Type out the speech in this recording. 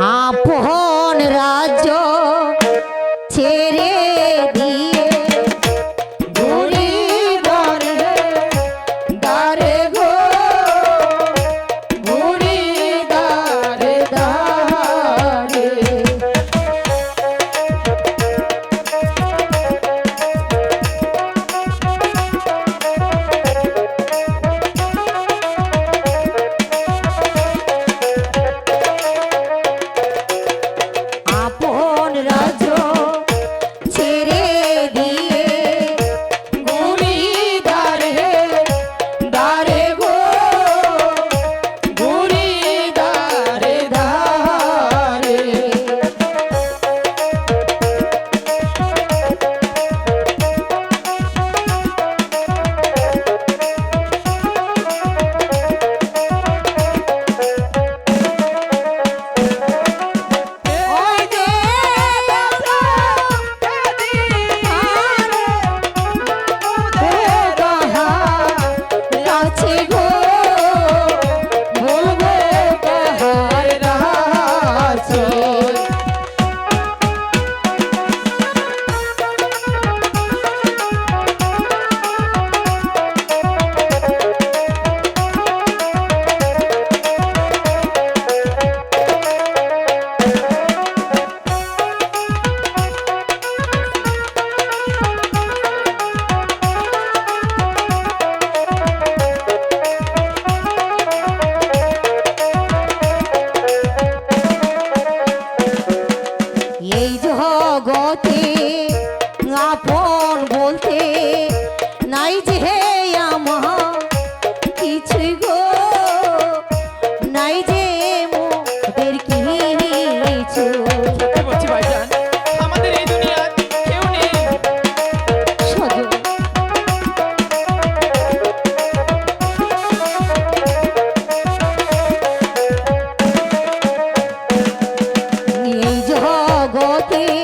আপন এই জগতে আপন বলতে নাই যে জগতে